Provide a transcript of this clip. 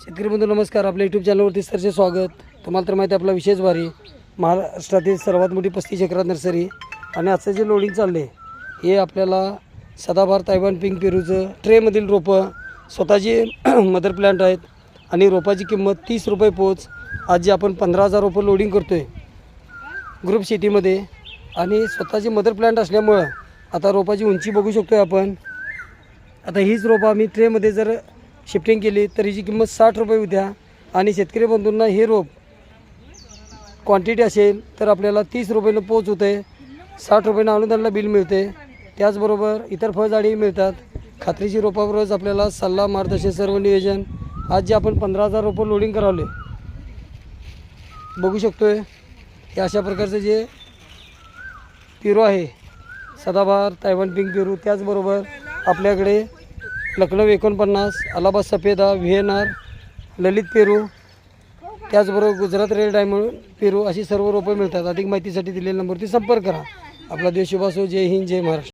शेतकरी बंधू नमस्कार. आपल्या यूट्यूब चॅनलवरती सरचे स्वागत. तुम्हाला तर माहिती आहे आपला विशेष भारी. महाराष्ट्रातील सर्वात मोठी पस्तीस एकरात नर्सरी. आणि आजचं जे लोडिंग चालले हे आपल्याला सदाभार तायवान पिंक पेरूचं ट्रेमधील रोपं स्वतःची मदर प्लांट आहेत. आणि रोपाची किंमत तीस रुपये पोच. आज जे आपण पंधरा हजार रोपं लोडिंग करतो आहे ग्रुप सिटीमध्ये आणि स्वतःची मदर प्लांट असल्यामुळं आता रोपाची उंची बघू शकतो आहे आपण. आता हीच रोपं आम्ही ट्रेमध्ये जर शिफ्टिंग केली तर हिची किंमत साठ रुपये उद्या. आणि शेतकरी बंधूंना हे रोप क्वांटिटी असेल तर आपल्याला तीस रुपयानं पोच होते साठ रुपयानं अनुदानला बिल मिळते त्याचबरोबर इतर फळझाडेही मिळतात. खात्रीची रोपाबरोबरच आपल्याला सल्ला मार्गदर्शन सर्व नियोजन. आज जे आपण पंधरा हजार रोपं लोडिंग करावले बघू शकतो आहे हे अशा प्रकारचं जे पेरू आहे सदाबहार तायवान पिंक पेरू त्याचबरोबर आपल्याकडे लखनौ एकोणपन्नास अलाहाबाद सफेदा व्ही एन आर ललित पेरू त्याचबरोबर गुजरात रेल डायमंड पेरू अशी सर्व रोपं मिळतात. अधिक माहितीसाठी दिलेल्या नंबरवरती संपर्क करा. आपला देश शुभासो जय हिंद जय महाराष्ट्र.